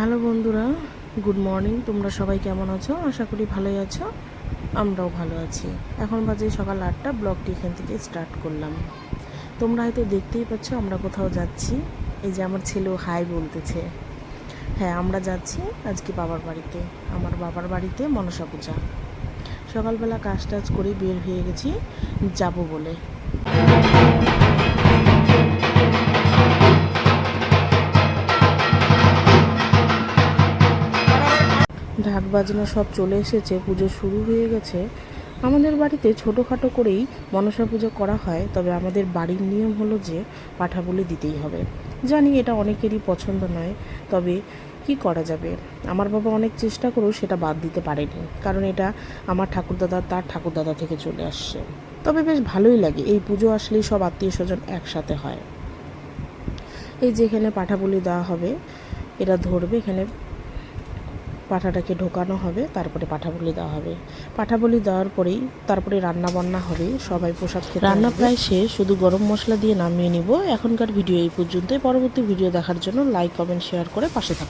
Hello বন্ধুরা, good morning. তোমরা সবাই কেমন আছো? আশা করি ভালোই আছো। আমরাও ভালো আছি। এখন বাজে সকাল আটটা, ব্লগটি এখান থেকে স্টার্ট করলাম। তোমরা হয়তো দেখতেই পাচ্ছ, আমরা কোথাও যাচ্ছি। এই যে আমার ছেলেও হাই বলতেছে। হ্যাঁ আমরা যাচ্ছি আজকে বাবার বাড়িতে। আমার বাবার বাড়িতে মনসা পূজা। সকালবেলা কাজ টাজ করে বের হয়ে গেছি, যাব বলে। ঢাক বাজনা সব চলে এসেছে, পুজো শুরু হয়ে গেছে। আমাদের বাড়িতে ছোটোখাটো করেই মনসা পুজো করা হয়, তবে আমাদের বাড়ির নিয়ম হলো যে পাঠা বলে দিতেই হবে। জানি এটা অনেকেরই পছন্দ নয়, তবে কি করা যাবে? আমার বাবা অনেক চেষ্টা করেও সেটা বাদ দিতে পারেনি, কারণ এটা আমার ঠাকুরদাদা তার ঠাকুরদাদা থেকে চলে আসছে। তবে বেশ ভালোই লাগে, এই পুজো আসলেই সব আত্মীয় স্বজন একসাথে হয়। এই যেখানে পাঠা বলি দেওয়া হবে, এরা ধরবে, এখানে পাঠাটাকে ঢোকানো হবে তারপরে পাঠা বলি দেওয়া হবে। পাঠা বলি দেওয়ার পরেই তারপরে রান্না বান্না হবে সবাই প্রসাদ খেতে রান্না প্রায় শেষ শুধু গরম মশলা দিয়ে নামিয়ে নিব। এখনকার ভিডিও এই পর্যন্তই। পরবর্তী ভিডিও দেখার জন্য লাইক কমেন্ট শেয়ার করে পাশে থাকুন।